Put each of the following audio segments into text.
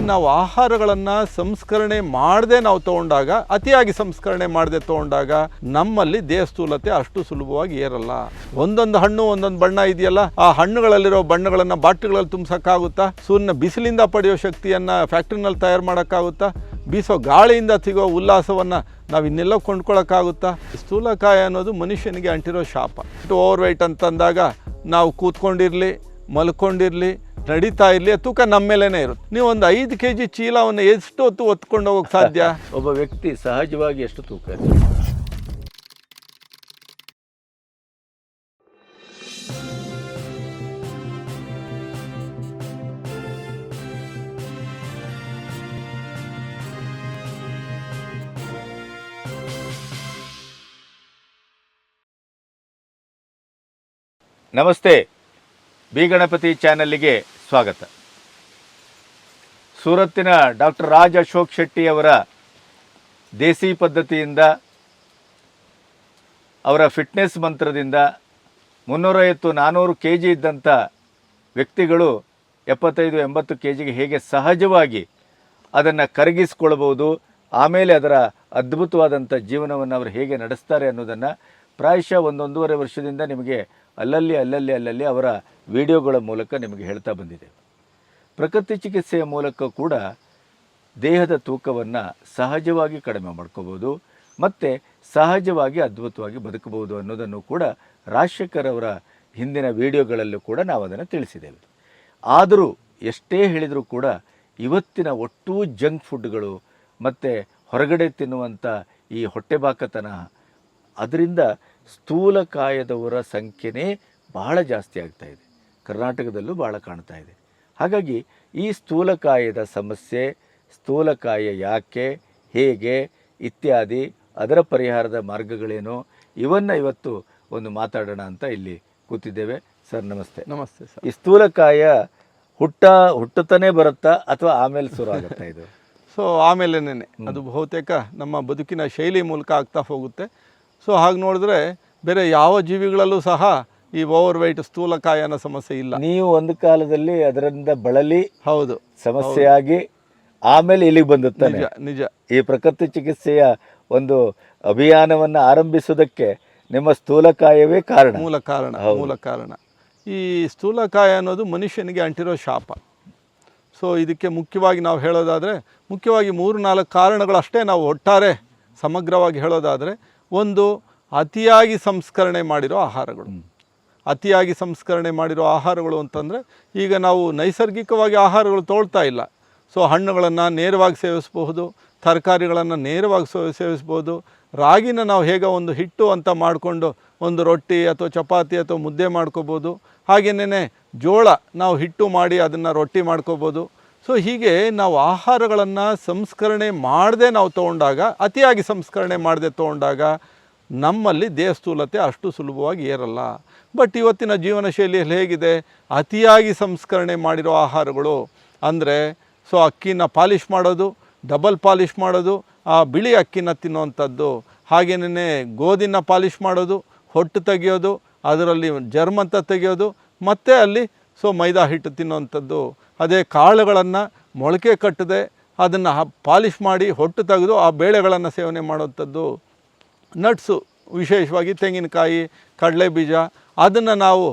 ನಾವು ಆಹಾರಗಳನ್ನು ಸಂಸ್ಕರಣೆ ಮಾಡದೆ ನಾವು ತಗೊಂಡಾಗ, ಅತಿಯಾಗಿ ಸಂಸ್ಕರಣೆ ಮಾಡದೆ ತಗೊಂಡಾಗ ನಮ್ಮಲ್ಲಿ ದೇಹಸ್ಥೂಲತೆ ಅಷ್ಟು ಸುಲಭವಾಗಿ ಏರಲ್ಲ. ಒಂದೊಂದು ಹಣ್ಣು, ಒಂದೊಂದು ಬಣ್ಣ ಇದೆಯಲ್ಲ, ಆ ಹಣ್ಣುಗಳಲ್ಲಿರೋ ಬಣ್ಣಗಳನ್ನು ಬಾಟ್ಲಿಗಳಲ್ಲಿ ತುಂಬಿಸೋಕ್ಕಾಗುತ್ತಾ? ಸೂರ್ಯನ ಬಿಸಿಲಿಂದ ಪಡೆಯೋ ಶಕ್ತಿಯನ್ನು ಫ್ಯಾಕ್ಟ್ರಿನಲ್ಲಿ ತಯಾರು ಮಾಡೋಕ್ಕಾಗುತ್ತಾ? ಬೀಸೋ ಗಾಳಿಯಿಂದ ಸಿಗೋ ಉಲ್ಲಾಸವನ್ನು ನಾವು ಇನ್ನೆಲ್ಲ ಕೊಂಡ್ಕೊಳ್ಳೋಕ್ಕಾಗುತ್ತಾ ಸ್ಥೂಲಕಾಯ ಅನ್ನೋದು ಮನುಷ್ಯನಿಗೆ ಅಂಟಿರೋ ಶಾಪ. ಓವರ್ ವೆಯ್ಟ್ ಅಂತಂದಾಗ ನಾವು ಕೂತ್ಕೊಂಡಿರಲಿ ಮಲ್ಕೊಂಡಿರಲಿ, ನಡೀತಾ ಇರಲಿ ತೂಕ ನಮ್ಮ ಮೇಲೇ ಇರುತ್ತೆ. ನೀವು ಒಂದು ಐದು ಕೆ ಜಿ ಚೀಲವನ್ನು ಎಷ್ಟು ಹೊತ್ತು ಹೊತ್ಕೊಂಡು ಹೋಗೋಕೆ ಸಾಧ್ಯ? ಒಬ್ಬ ವ್ಯಕ್ತಿ ಸಹಜವಾಗಿ ಎಷ್ಟು ತೂಕ? ನಮಸ್ತೆ. ಬಿ ಗಣಪತಿ ಚಾನಲ್ಲಿಗೆ ಸ್ವಾಗತ. ಸೂರತ್ತಿನ ಡಾಕ್ಟರ್ ರಾಜ್ ಅಶೋಕ್ ಶೆಟ್ಟಿ ಅವರ ದೇಸಿ ಪದ್ಧತಿಯಿಂದ, ಅವರ ಫಿಟ್ನೆಸ್ ಮಂತ್ರದಿಂದ ಮುನ್ನೂರೈವತ್ತು ನಾನ್ನೂರು ಕೆ ಜಿ ಇದ್ದಂಥ ವ್ಯಕ್ತಿಗಳು ಎಪ್ಪತ್ತೈದು ಎಂಬತ್ತು ಕೆ ಜಿಗೆ ಹೇಗೆ ಸಹಜವಾಗಿ ಅದನ್ನು ಕರಗಿಸಿಕೊಳ್ಳಬಹುದು, ಆಮೇಲೆ ಅದರ ಅದ್ಭುತವಾದಂಥ ಜೀವನವನ್ನು ಅವರು ಹೇಗೆ ನಡೆಸ್ತಾರೆ ಅನ್ನೋದನ್ನು ಪ್ರಾಯಶಃ ಒಂದೊಂದೂವರೆ ವರ್ಷದಿಂದ ನಿಮಗೆ ಅಲ್ಲಲ್ಲಿ ಅಲ್ಲಲ್ಲಿ ಅಲ್ಲಲ್ಲಿ ಅವರ ವಿಡಿಯೋಗಳ ಮೂಲಕ ನಿಮಗೆ ಹೇಳ್ತಾ ಬಂದಿದೆ. ಪ್ರಕೃತಿ ಚಿಕಿತ್ಸೆಯ ಮೂಲಕ ಕೂಡ ದೇಹದ ತೂಕವನ್ನು ಸಹಜವಾಗಿ ಕಡಿಮೆ ಮಾಡ್ಕೋಬೋದು ಮತ್ತು ಸಹಜವಾಗಿ, ಅದ್ಭುತವಾಗಿ ಬದುಕಬಹುದು ಅನ್ನೋದನ್ನು ಕೂಡ ರಾಜಶೇಖರ್ ಅವರ ಹಿಂದಿನ ವಿಡಿಯೋಗಳಲ್ಲೂ ಕೂಡ ನಾವು ಅದನ್ನು ತಿಳಿಸಿದ್ದೇವೆ. ಆದರೂ ಎಷ್ಟೇ ಹೇಳಿದರೂ ಕೂಡ ಇವತ್ತಿನ ಒಟ್ಟೂ ಜಂಕ್ ಫುಡ್ಗಳು ಮತ್ತು ಹೊರಗಡೆ ತಿನ್ನುವಂಥ ಈ ಹೊಟ್ಟೆಬಾಕತನ ಅದರಿಂದ ಸ್ಥೂಲಕಾಯದವರ ಸಂಖ್ಯೆನೇ ಬಹಳ ಜಾಸ್ತಿ ಆಗ್ತಾ ಇದೆ. ಕರ್ನಾಟಕದಲ್ಲೂ ಭಾಳ ಕಾಣ್ತಾ ಇದೆ. ಹಾಗಾಗಿ ಈ ಸ್ಥೂಲಕಾಯದ ಸಮಸ್ಯೆ ಸ್ಥೂಲಕಾಯ ಯಾಕೆ ಹೇಗೆ ಇತ್ಯಾದಿ ಅದರ ಪರಿಹಾರದ ಮಾರ್ಗಗಳೇನು ಇವನ್ನು ಇವತ್ತು ಒಂದು ಮಾತಾಡೋಣ ಅಂತ ಇಲ್ಲಿ ಕೂತಿದ್ದೇವೆ. ಸರ್ ನಮಸ್ತೆ. ನಮಸ್ತೆ ಸರ್. ಈ ಸ್ಥೂಲಕಾಯ ಹುಟ್ಟ ಹುಟ್ಟುತ್ತಾನೆ ಬರುತ್ತಾ ಅಥವಾ ಆಮೇಲೆ ಶುರು ಆಗುತ್ತಾ ಇದು? ಸೊ ಆಮೇಲೆ ಅದು ಬಹುತೇಕ ನಮ್ಮ ಬದುಕಿನ ಶೈಲಿ ಮೂಲಕ ಆಗ್ತಾ ಹೋಗುತ್ತೆ. ಸೊ ಹಾಗೆ ನೋಡಿದ್ರೆ ಬೇರೆ ಯಾವ ಜೀವಿಗಳಲ್ಲೂ ಸಹ ಈ ಓವರ್ ವೈಟ್ ಸ್ಥೂಲಕಾಯನ ಸಮಸ್ಯೆ ಇಲ್ಲ. ನೀವು ಒಂದು ಕಾಲದಲ್ಲಿ ಅದರಿಂದ ಬಳಲಿ ಹೌದು. ಸಮಸ್ಯೆಯಾಗಿ ಆಮೇಲೆ ಇಲ್ಲಿಗೆ ಬಂದುತ್ತಾನೆ ನಿಜ ನಿಜ. ಈ ಪ್ರಕೃತಿ ಚಿಕಿತ್ಸೆಯ ಒಂದು ಅಭಿಯಾನವನ್ನು ಆರಂಭಿಸುವುದಕ್ಕೆ ನಿಮ್ಮ ಸ್ಥೂಲಕಾಯವೇ ಕಾರಣ. ಮೂಲ ಕಾರಣ ಮೂಲ ಕಾರಣ. ಈ ಸ್ಥೂಲಕಾಯ ಅನ್ನೋದು ಮನುಷ್ಯನಿಗೆ ಅಂಟಿರೋ ಶಾಪ ಸೊ ಇದಕ್ಕೆ ಮುಖ್ಯವಾಗಿ ನಾವು ಹೇಳೋದಾದರೆ ಮುಖ್ಯವಾಗಿ ಮೂರು ನಾಲ್ಕು ಕಾರಣಗಳಷ್ಟೇ ನಾವು ಒಟ್ಟಾರೆ ಸಮಗ್ರವಾಗಿ ಹೇಳೋದಾದರೆ ಒಂದು ಅತಿಯಾಗಿ ಸಂಸ್ಕರಣೆ ಮಾಡಿರೋ ಆಹಾರಗಳು. ಅತಿಯಾಗಿ ಸಂಸ್ಕರಣೆ ಮಾಡಿರೋ ಆಹಾರಗಳು ಅಂತಂದರೆ ಈಗ ನಾವು ನೈಸರ್ಗಿಕವಾಗಿ ಆಹಾರಗಳು ತೋಳ್ತಾ ಇಲ್ಲ. ಸೊ ಹಣ್ಣುಗಳನ್ನು ನೇರವಾಗಿ ಸೇವಿಸಬಹುದು ತರಕಾರಿಗಳನ್ನು ನೇರವಾಗಿ ಸೇ ಸೇವಿಸ್ಬೋದು ರಾಗಿನ ನಾವು ಹೇಗೆ ಒಂದು ಹಿಟ್ಟು ಅಂತ ಮಾಡಿಕೊಂಡು ಒಂದು ರೊಟ್ಟಿ ಅಥವಾ ಚಪಾತಿ ಅಥವಾ ಮುದ್ದೆ ಮಾಡ್ಕೋಬೋದು ಹಾಗೆಯೇ ಜೋಳ ನಾವು ಹಿಟ್ಟು ಮಾಡಿ ಅದನ್ನು ರೊಟ್ಟಿ ಮಾಡ್ಕೋಬೋದು ಸೊ ಹೀಗೆ ನಾವು ಆಹಾರಗಳನ್ನು ಸಂಸ್ಕರಣೆ ಮಾಡದೆ ನಾವು ತೊಗೊಂಡಾಗ, ಅತಿಯಾಗಿ ಸಂಸ್ಕರಣೆ ಮಾಡದೆ ತೊಗೊಂಡಾಗ ನಮ್ಮಲ್ಲಿ ದೇಹಸ್ಥೂಲತೆ ಅಷ್ಟು ಸುಲಭವಾಗಿ ಏರಲ್ಲ. ಬಟ್ ಇವತ್ತಿನ ಜೀವನ ಶೈಲಿಯಲ್ಲಿ ಹೇಗಿದೆ? ಅತಿಯಾಗಿ ಸಂಸ್ಕರಣೆ ಮಾಡಿರೋ ಆಹಾರಗಳು ಅಂದರೆ, ಸೊ ಅಕ್ಕಿನ ಪಾಲಿಷ್ ಮಾಡೋದು, ಡಬಲ್ ಪಾಲಿಷ್ ಮಾಡೋದು, ಆ ಬಿಳಿ ಅಕ್ಕಿನ ತಿನ್ನುವಂಥದ್ದು ಹಾಗೆಯೇ ಗೋಧಿನ ಪಾಲಿಷ್ ಮಾಡೋದು, ಹೊಟ್ಟು ತೆಗೆಯೋದು, ಅದರಲ್ಲಿ ಜರ್ಮ್ ಅಂತ ತೆಗೆಯೋದು, ಮತ್ತು ಅಲ್ಲಿ ಸೊ ಮೈದಾ ಹಿಟ್ಟು ತಿನ್ನುವಂಥದ್ದು. ಅದೇ ಕಾಳುಗಳನ್ನು ಮೊಳಕೆ ಕಟ್ಟದೆ, ಅದನ್ನು ಪಾಲಿಷ್ ಮಾಡಿ ಹೊಟ್ಟು ತೆಗೆದು ಆ ಬೇಳೆಗಳನ್ನು ಸೇವನೆ ಮಾಡುವಂಥದ್ದು. ನಟ್ಸು, ವಿಶೇಷವಾಗಿ ತೆಂಗಿನಕಾಯಿ, ಕಡಲೆ ಬೀಜ, ಅದನ್ನು ನಾವು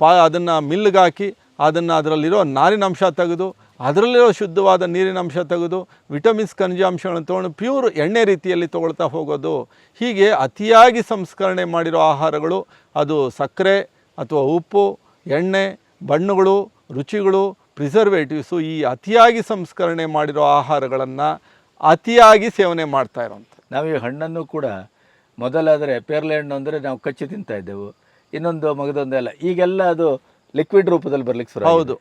ಪಾ, ಅದನ್ನು ಮಿಲ್ಗೆ ಹಾಕಿ ಅದನ್ನು ಅದರಲ್ಲಿರೋ ನಾರಿನಂಶ ತೆಗೆದು, ಅದರಲ್ಲಿರೋ ಶುದ್ಧವಾದ ನೀರಿನಂಶ ತೆಗೆದು, ವಿಟಮಿನ್ಸ್ ಖನಿಜಾಂಶಗಳನ್ನು ತೊಗೊಂಡು ಪ್ಯೂರ್ ಎಣ್ಣೆ ರೀತಿಯಲ್ಲಿ ತೊಗೊಳ್ತಾ ಹೋಗೋದು. ಹೀಗೆ ಅತಿಯಾಗಿ ಸಂಸ್ಕರಣೆ ಮಾಡಿರೋ ಆಹಾರಗಳು, ಅದು ಸಕ್ಕರೆ ಅಥವಾ ಉಪ್ಪು, ಎಣ್ಣೆ ಬಣ್ಣಗಳು ರುಚಿಗಳು ಪ್ರಿಸರ್ವೇಟಿವ್ಸು ಈ ಅತಿಯಾಗಿ ಸಂಸ್ಕರಣೆ ಮಾಡಿರೋ ಆಹಾರಗಳನ್ನು ಅತಿಯಾಗಿ ಸೇವನೆ ಮಾಡ್ತಾ ಇರೋಂಥ ನಾವು ಈ ಹಣ್ಣನ್ನು ಕೂಡ ಮೊದಲಾದರೆ ಪೇರ್ಲೆ ಹಣ್ಣು ಅಂದರೆ ನಾವು ಕಚ್ಚಿ ತಿಂತಾ ಇದ್ದೆವು. ಇನ್ನೊಂದು ಮಗದೊಂದೆಲ್ಲ ಈಗೆಲ್ಲ ಅದು ಲಿಕ್ವಿಡ್ ರೂಪದಲ್ಲಿ ಬರ್ಲಿಕ್ಕೆ ಶುರು ಹೌದು.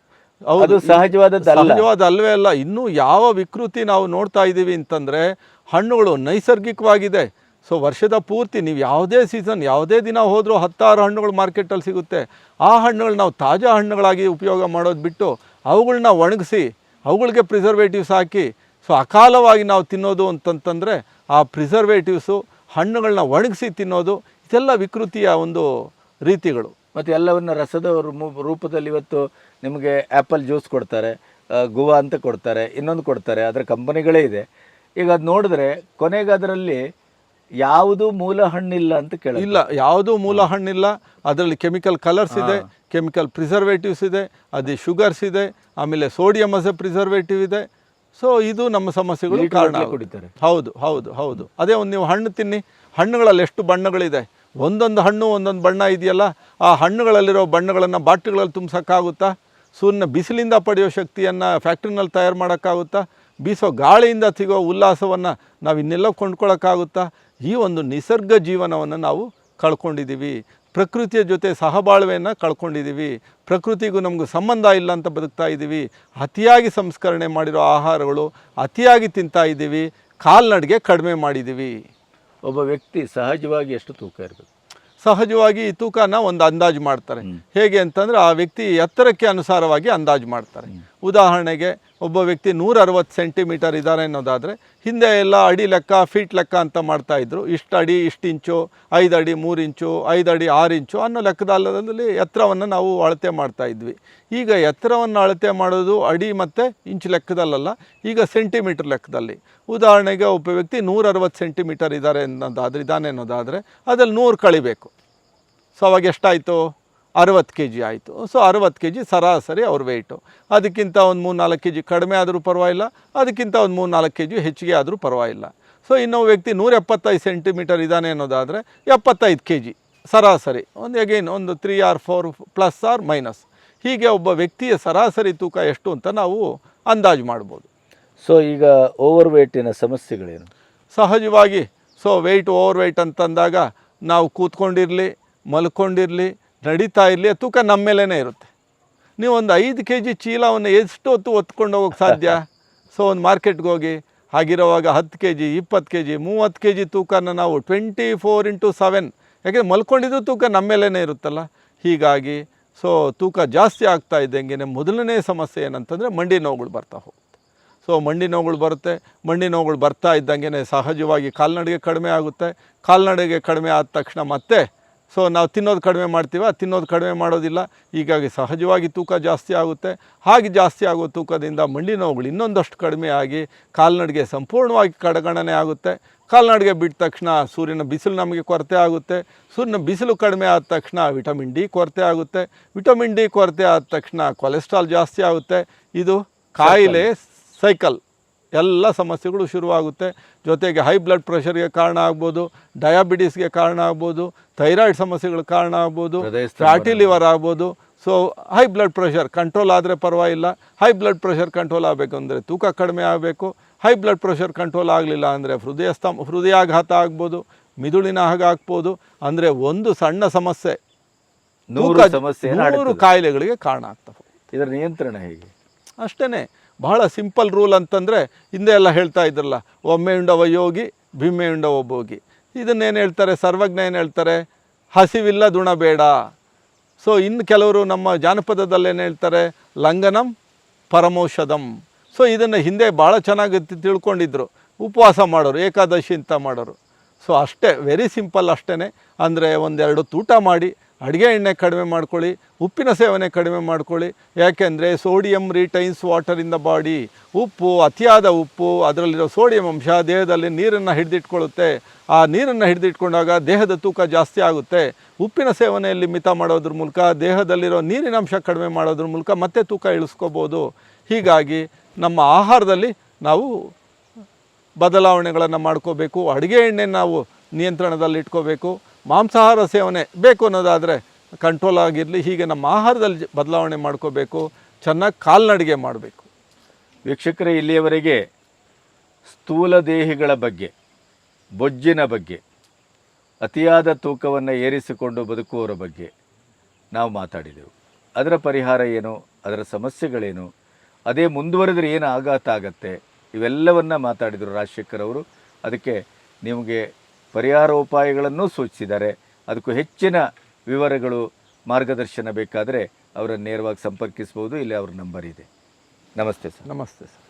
ಅದು ಸಹಜವಾದ ಸಹಜವಾದ ಅಲ್ವೇ ಅಲ್ಲ. ಇನ್ನೂ ಯಾವ ವಿಕೃತಿ ನಾವು ನೋಡ್ತಾ ಇದ್ದೀವಿ ಅಂತಂದರೆ ಹಣ್ಣುಗಳು ನೈಸರ್ಗಿಕವಾಗಿದೆ. ಸೊ ವರ್ಷದ ಪೂರ್ತಿ ನೀವು ಯಾವುದೇ ಸೀಸನ್ ಯಾವುದೇ ದಿನ ಹೋದರೂ ಹತ್ತಾರು ಹಣ್ಣುಗಳು ಮಾರ್ಕೆಟಲ್ಲಿ ಸಿಗುತ್ತೆ. ಆ ಹಣ್ಣುಗಳು ನಾವು ತಾಜಾ ಹಣ್ಣುಗಳಾಗಿ ಉಪಯೋಗ ಮಾಡೋದು ಬಿಟ್ಟು ಅವುಗಳನ್ನ ಒಣಗಿಸಿ, ಅವುಗಳಿಗೆ ಪ್ರಿಸರ್ವೇಟಿವ್ಸ್ ಹಾಕಿ ಸೊ ಅಕಾಲವಾಗಿ ನಾವು ತಿನ್ನೋದು ಅಂತಂತಂದರೆ ಆ ಪ್ರಿಸರ್ವೇಟಿವ್ಸು ಹಣ್ಣುಗಳನ್ನ ಒಣಗಿಸಿ ತಿನ್ನೋದು ಇದೆಲ್ಲ ವಿಕೃತಿಯ ಒಂದು ರೀತಿಗಳು. ಮತ್ತು ಎಲ್ಲವನ್ನ ರಸದ ರೂಪದಲ್ಲಿ ಇವತ್ತು ನಿಮಗೆ ಆ್ಯಪಲ್ ಜ್ಯೂಸ್ ಕೊಡ್ತಾರೆ ಗುವಾ ಅಂತ ಕೊಡ್ತಾರೆ, ಇನ್ನೊಂದು ಕೊಡ್ತಾರೆ, ಅದರ ಕಂಪನಿಗಳೇ ಇದೆ. ಈಗ ಅದು ನೋಡಿದ್ರೆ ಕೊನೆಗೆ ಅದರಲ್ಲಿ ಯಾವುದು ಮೂಲ ಹಣ್ಣಿಲ್ಲ ಅಂತ ಕೇಳ ಇಲ್ಲ ಯಾವುದು ಮೂಲ ಹಣ್ಣಿಲ್ಲ ಅದರಲ್ಲಿ ಕೆಮಿಕಲ್ ಕಲರ್ಸ್ ಇದೆ ಕೆಮಿಕಲ್ ಪ್ರಿಸರ್ವೇಟಿವ್ಸ್ ಇದೆ ಅದು ಶುಗರ್ಸ್ ಇದೆ ಆಮೇಲೆ ಸೋಡಿಯಂ ಅಸ್ ಎ ಪ್ರಿಸರ್ವೇಟಿವ್ ಇದೆ. ಸೊ ಇದು ನಮ್ಮ ಸಮಸ್ಯೆಗಳು ಕಾರಣ. ಕುಡಿತಾರೆ. ಹೌದು ಹೌದು ಹೌದು. ಅದೇ ಒಂದು ನೀವು ಹಣ್ಣು ತಿನ್ನಿ ಹಣ್ಣುಗಳಲ್ಲಿ ಎಷ್ಟು ಬಣ್ಣಗಳಿದೆ? ಒಂದೊಂದು ಹಣ್ಣು ಒಂದೊಂದು ಬಣ್ಣ ಇದೆಯಲ್ಲ ಆ ಹಣ್ಣುಗಳಲ್ಲಿರೋ ಬಣ್ಣಗಳನ್ನು ಬಾಟ್ಲಿಗಳಲ್ಲಿ ತುಂಬಿಸೋಕ್ಕಾಗುತ್ತಾ? ಸೂರ್ಯನ ಬಿಸಿಲಿಂದ ಪಡೆಯೋ ಶಕ್ತಿಯನ್ನು ಫ್ಯಾಕ್ಟ್ರಿನಲ್ಲಿ ತಯಾರು ಮಾಡೋಕ್ಕಾಗುತ್ತಾ? ಬೀಸೋ ಗಾಳಿಯಿಂದ ಸಿಗೋ ಉಲ್ಲಾಸವನ್ನು ನಾವು ಇನ್ನೆಲ್ಲ ಕೊಂಡ್ಕೊಳ್ಳೋಕ್ಕಾಗುತ್ತಾ ಈ ಒಂದು ನಿಸರ್ಗ ಜೀವನವನ್ನು ನಾವು ಕಳ್ಕೊಂಡಿದ್ದೀವಿ. ಪ್ರಕೃತಿಯ ಜೊತೆ ಸಹಬಾಳ್ವೆಯನ್ನು ಕಳ್ಕೊಂಡಿದ್ದೀವಿ. ಪ್ರಕೃತಿಗೂ ನಮಗೂ ಸಂಬಂಧ ಇಲ್ಲ ಅಂತ ಬದುಕ್ತಾ ಇದ್ದೀವಿ. ಅತಿಯಾಗಿ ಸಂಸ್ಕರಣೆ ಮಾಡಿರೋ ಆಹಾರಗಳು ಅತಿಯಾಗಿ ತಿಂತಾ ಇದ್ದೀವಿ. ಕಾಲ್ನಡಿಗೆ ಕಡಿಮೆ ಮಾಡಿದ್ದೀವಿ. ಒಬ್ಬ ವ್ಯಕ್ತಿ ಸಹಜವಾಗಿ ಎಷ್ಟು ತೂಕ ಇರಬೇಕು? ಸಹಜವಾಗಿ ಈ ತೂಕನ ಒಂದು ಅಂದಾಜು ಮಾಡ್ತಾರೆ. ಹೇಗೆ ಅಂತಂದರೆ ಆ ವ್ಯಕ್ತಿ ಎತ್ತರಕ್ಕೆ ಅನುಸಾರವಾಗಿ ಅಂದಾಜು ಮಾಡ್ತಾರೆ. ಉದಾಹರಣೆಗೆ ಒಬ್ಬ ವ್ಯಕ್ತಿ ನೂರ ಅರವತ್ತು ಸೆಂಟಿಮೀಟರ್ ಇದ್ದಾರೆ ಅನ್ನೋದಾದರೆ ಹಿಂದೆ ಎಲ್ಲ ಅಡಿ ಲೆಕ್ಕ, ಫೀಟ್ ಲೆಕ್ಕ ಅಂತ ಮಾಡ್ತಾಯಿದ್ರು ಇಷ್ಟು ಅಡಿ, ಇಷ್ಟು ಇಂಚು, ಐದು ಅಡಿ, ಮೂರು ಇಂಚು, ಐದು ಅಡಿ, ಆರು ಇಂಚು ಅನ್ನೋ ಲೆಕ್ಕದಲ್ಲಿ ಎತ್ತರವನ್ನು ನಾವು ಅಳತೆ ಮಾಡ್ತಾಯಿದ್ವಿ ಈಗ ಎತ್ತರವನ್ನು ಅಳತೆ ಮಾಡೋದು ಅಡಿ ಮತ್ತು ಇಂಚು ಲೆಕ್ಕದಲ್ಲಲ್ಲ, ಈಗ ಸೆಂಟಿಮೀಟರ್ ಲೆಕ್ಕದಲ್ಲಿ. ಉದಾಹರಣೆಗೆ ಒಬ್ಬ ವ್ಯಕ್ತಿ ನೂರ ಅರವತ್ತು ಸೆಂಟಿಮೀಟರ್ ಇದ್ದಾರೆ ಅನ್ನೋದಾದ್ರೆ ಇದ್ದಾನೆ ಅನ್ನೋದಾದರೆ, ಅದ್ರಲ್ಲಿ ನೂರು ಕಳಿಬೇಕು. ಸೊ, ಅವಾಗ ಎಷ್ಟಾಯಿತು? ಅರವತ್ತು ಕೆ ಜಿ ಆಯಿತು. ಸೊ ಅರವತ್ತು ಕೆ ಜಿ ಸರಾಸರಿ ಅವ್ರ ವೆಯ್ಟು ಅದಕ್ಕಿಂತ ಒಂದು ಮೂರು ನಾಲ್ಕು ಕೆ ಜಿ ಕಡಿಮೆ ಆದರೂ ಪರವಾಗಿಲ್ಲ ಅದಕ್ಕಿಂತ ಒಂದು ಮೂರು ನಾಲ್ಕು ಕೆ ಜಿ ಹೆಚ್ಚಿಗೆ ಆದರೂ ಪರವಾಗಿಲ್ಲ. ಸೊ ಇನ್ನೊಬ್ಬ ವ್ಯಕ್ತಿ ನೂರ ಎಪ್ಪತ್ತೈದು ಸೆಂಟಿಮೀಟರ್ ಇದ್ದಾನೆ ಅನ್ನೋದಾದರೆ ಎಪ್ಪತ್ತೈದು ಕೆ ಜಿ ಸರಾಸರಿ. ಒಂದು ಅಗೇನ್ ಒಂದು three or four plus or minus ಹೀಗೆ ಒಬ್ಬ ವ್ಯಕ್ತಿಯ ಸರಾಸರಿ ತೂಕ ಎಷ್ಟು ಅಂತ ನಾವು ಅಂದಾಜು ಮಾಡ್ಬೋದು. ಸೊ ಈಗ ಓವರ್ ವೇಟಿನ ಸಮಸ್ಯೆಗಳೇನು? ಸಹಜವಾಗಿ ಸೊ ವೆಯ್ಟ್ ಓವರ್ ವೆಯ್ಟ್ ಅಂತಂದಾಗ ನಾವು ಕೂತ್ಕೊಂಡಿರಲಿ ಮಲ್ಕೊಂಡಿರಲಿ ನಡೀತಾ ಇರಲಿ ತೂಕ ನಮ್ಮ ಮೇಲೇ ಇರುತ್ತೆ. ನೀವು ಒಂದು ಐದು ಕೆ ಜಿ ಚೀಲವನ್ನು ಎಷ್ಟು ಹೊತ್ತು ಹೊತ್ಕೊಂಡು ಹೋಗೋಕ್ಕೆ ಸಾಧ್ಯ? ಸೊ ಒಂದು ಮಾರ್ಕೆಟ್ಗೆ ಹೋಗಿ ಹಾಗಿರುವಾಗ ಹತ್ತು ಕೆ ಜಿ ಇಪ್ಪತ್ತು ಕೆ ಜಿ ಮೂವತ್ತು ಕೆ ಜಿ ತೂಕನ ನಾವು ಟ್ವೆಂಟಿ ಫೋರ್ ಇಂಟು ಸೆವೆನ್. ಯಾಕೆಂದರೆ ಮಲ್ಕೊಂಡಿದ್ದು ತೂಕ ನಮ್ಮ ಮೇಲೇ ಇರುತ್ತಲ್ಲ? ಹೀಗಾಗಿ ಸೊ ತೂಕ ಜಾಸ್ತಿ ಆಗ್ತಾ ಇದ್ದಂಗೆ ಮೊದಲನೇ ಸಮಸ್ಯೆ ಏನಂತಂದರೆ ಮಂಡಿ ನೋವುಗಳು ಬರ್ತಾ ಹೋಗುತ್ತೆ. ಸೊ ಮಂಡಿ ನೋವುಗಳು ಬರುತ್ತೆ. ಮಂಡಿ ನೋವುಗಳು ಬರ್ತಾ ಇದ್ದಂಗೆ ಸಹಜವಾಗಿ ಕಾಲ್ನಡಿಗೆ ಕಡಿಮೆ ಆಗುತ್ತೆ. ಕಾಲ್ನಡಿಗೆ ಕಡಿಮೆ ಆದ ತಕ್ಷಣ ಮತ್ತೆ ಸೊ ನಾವು ತಿನ್ನೋದು ಕಡಿಮೆ ಮಾಡ್ತೀವ? ತಿನ್ನೋದು ಕಡಿಮೆ ಮಾಡೋದಿಲ್ಲ. ಹೀಗಾಗಿ ಸಹಜವಾಗಿ ತೂಕ ಜಾಸ್ತಿ ಆಗುತ್ತೆ. ಹಾಗೆ ಜಾಸ್ತಿ ಆಗೋ ತೂಕದಿಂದ ಮಂಡಿ ನೋವುಗಳು ಇನ್ನೊಂದಷ್ಟು ಕಡಿಮೆ ಆಗಿ ಕಾಲ್ನಡಿಗೆ ಸಂಪೂರ್ಣವಾಗಿ ಕಡೆಗಣನೆ ಆಗುತ್ತೆ. ಕಾಲ್ನಡಿಗೆ ಬಿಟ್ಟ ತಕ್ಷಣ ಸೂರ್ಯನ ಬಿಸಿಲು ನಮಗೆ ಕೊರತೆ ಆಗುತ್ತೆ. ಸೂರ್ಯನ ಬಿಸಿಲು ಕಡಿಮೆ ಆದ ತಕ್ಷಣ ವಿಟಮಿನ್ ಡಿ ಕೊರತೆ ಆಗುತ್ತೆ. ವಿಟಮಿನ್ ಡಿ ಕೊರತೆ ಆದ ತಕ್ಷಣ ಕೊಲೆಸ್ಟ್ರಾಲ್ ಜಾಸ್ತಿ ಆಗುತ್ತೆ. ಇದು ಕಾಯಿಲೆ ಸೈಕಲ್. ಎಲ್ಲ ಸಮಸ್ಯೆಗಳು ಶುರುವಾಗುತ್ತೆ. ಜೊತೆಗೆ ಹೈ ಬ್ಲಡ್ ಪ್ರೆಷರ್ಗೆ ಕಾರಣ ಆಗ್ಬೋದು ಡಯಾಬಿಟೀಸ್ಗೆ ಕಾರಣ ಆಗ್ಬೋದು ಥೈರಾಯ್ಡ್ ಸಮಸ್ಯೆಗಳು ಕಾರಣ ಆಗ್ಬೋದು ಫ್ಯಾಟಿ ಲಿವರ್ ಆಗ್ಬೋದು. So high blood pressure control ಆದರೆ ಪರವಾಗಿಲ್ಲ. ಹೈ ಬ್ಲಡ್ ಪ್ರೆಷರ್ ಕಂಟ್ರೋಲ್ ಆಗಬೇಕು ಅಂದರೆ ತೂಕ ಕಡಿಮೆ ಆಗಬೇಕು. ಹೈ ಬ್ಲಡ್ ಪ್ರೆಷರ್ ಕಂಟ್ರೋಲ್ ಆಗಲಿಲ್ಲ ಅಂದರೆ ಹೃದಯ ಸ್ತಂ ಹೃದಯಾಘಾತ ಆಗ್ಬೋದು ಮಿದುಳಿನ ಹಾಗೆ ಆಗ್ಬೋದು. ಅಂದರೆ ಒಂದು ಸಣ್ಣ ಸಮಸ್ಯೆ. ನೂರು ಸಮಸ್ಯೆ ನೂರು ಕಾಯಿಲೆಗಳಿಗೆ ಕಾರಣ ಆಗ್ತವೆ. ಇದರ ನಿಯಂತ್ರಣ ಹೇಗೆ? ಅಷ್ಟೇ ಬಹಳ ಸಿಂಪಲ್ ರೂಲ್ ಅಂತಂದರೆ ಹಿಂದೆ ಎಲ್ಲ ಹೇಳ್ತಾ ಇದ್ರಲ್ಲ ಒಮ್ಮೆ ಉಂಡವ ಯೋಗಿ ಭೀಮೆ ಉಂಡವ ಭೋಗಿ. ಇದನ್ನೇನು ಹೇಳ್ತಾರೆ? ಸರ್ವಜ್ಞ ಏನು ಹೇಳ್ತಾರೆ? ಹಸಿವಿಲ್ಲ ದುಣ ಬೇಡ. ಸೊ ಇನ್ನು ಕೆಲವರು ನಮ್ಮ ಜಾನಪದದಲ್ಲೇನು ಹೇಳ್ತಾರೆ? ಲಂಗನಂ ಪರಮೌಷಧಂ. ಸೊ ಇದನ್ನು ಹಿಂದೆ ಭಾಳ ಚೆನ್ನಾಗಿ ತಿಳ್ಕೊಂಡಿದ್ರು. ಉಪವಾಸ ಮಾಡೋರು, ಏಕಾದಶಿ ಅಂತ ಮಾಡೋರು. ಸೊ ಅಷ್ಟೇ ವೆರಿ ಸಿಂಪಲ್ ಅಷ್ಟೇ ಅಂದರೆ ಒಂದೆರಡು ತೂಟ ಮಾಡಿ ಅಡುಗೆ ಎಣ್ಣೆ ಕಡಿಮೆ ಮಾಡ್ಕೊಳ್ಳಿ, ಉಪ್ಪಿನ ಸೇವನೆ ಕಡಿಮೆ ಮಾಡ್ಕೊಳ್ಳಿ. ಯಾಕೆಂದರೆ sodium retains water in the body. ಉಪ್ಪು, ಅತಿಯಾದ ಉಪ್ಪು, ಅದರಲ್ಲಿರೋ ಸೋಡಿಯಂ ಅಂಶ ದೇಹದಲ್ಲಿ ನೀರನ್ನು ಹಿಡಿದಿಟ್ಕೊಳ್ಳುತ್ತೆ. ಆ ನೀರನ್ನು ಹಿಡಿದಿಟ್ಕೊಂಡಾಗ ದೇಹದ ತೂಕ ಜಾಸ್ತಿ ಆಗುತ್ತೆ. ಉಪ್ಪಿನ ಸೇವನೆಯಲ್ಲಿ ಮಿತ ಮಾಡೋದ್ರ ಮೂಲಕ, ದೇಹದಲ್ಲಿರೋ ನೀರಿನ ಅಂಶ ಕಡಿಮೆ ಮಾಡೋದ್ರ ಮೂಲಕ ಮತ್ತೆ ತೂಕ ಇಳಿಸ್ಕೋಬೋದು. ಹೀಗಾಗಿ ನಮ್ಮ ಆಹಾರದಲ್ಲಿ ನಾವು ಬದಲಾವಣೆಗಳನ್ನು ಮಾಡ್ಕೋಬೇಕು. ಅಡುಗೆ ಎಣ್ಣೆ ನಾವು ನಿಯಂತ್ರಣದಲ್ಲಿ ಇಟ್ಕೋಬೇಕು ಮಾಂಸಾಹಾರ ಸೇವನೆ ಬೇಕು ಅನ್ನೋದಾದರೆ ಕಂಟ್ರೋಲ್ ಆಗಿರಲಿ, ಹೀಗೆ ನಮ್ಮ ಆಹಾರದಲ್ಲಿ ಬದಲಾವಣೆ ಮಾಡ್ಕೋಬೇಕು, ಚೆನ್ನಾಗಿ ಕಾಲ್ನಡಿಗೆ ಮಾಡಬೇಕು. ವೀಕ್ಷಕರೇ, ಇಲ್ಲಿಯವರೆಗೆ ಸ್ಥೂಲ ದೇಹಿಗಳ ಬಗ್ಗೆ, ಬೊಜ್ಜಿನ ಬಗ್ಗೆ, ಅತಿಯಾದ ತೂಕವನ್ನು ಏರಿಸಿಕೊಂಡು ಬದುಕುವವರ ಬಗ್ಗೆ ನಾವು ಮಾತಾಡಿದೆವು. ಅದರ ಪರಿಹಾರ ಏನು? ಅದರ ಸಮಸ್ಯೆಗಳೇನು? ಅದೇ ಮುಂದುವರೆದ್ರೆ ಏನು ಆಘಾತ ಆಗತ್ತೆ? ಇವೆಲ್ಲವನ್ನು ಮಾತಾಡಿದರು ರಾಜಶೇಖರ್ ಅವರು. ಅದಕ್ಕೆ ನಿಮಗೆ ಪರಿಹಾರೋಪಾಯಗಳನ್ನು ಸೂಚಿಸಿದ್ದಾರೆ. ಅದಕ್ಕೂ ಹೆಚ್ಚಿನ ವಿವರಗಳು ಮಾರ್ಗದರ್ಶನ ಬೇಕಾದರೆ ಅವರನ್ನು ನೇರವಾಗಿ ಸಂಪರ್ಕಿಸ್ಬೋದು ಇಲ್ಲಿ ಅವ್ರ ನಂಬರ್ ಇದೆ. ನಮಸ್ತೆ ಸರ್. ನಮಸ್ತೆ ಸರ್.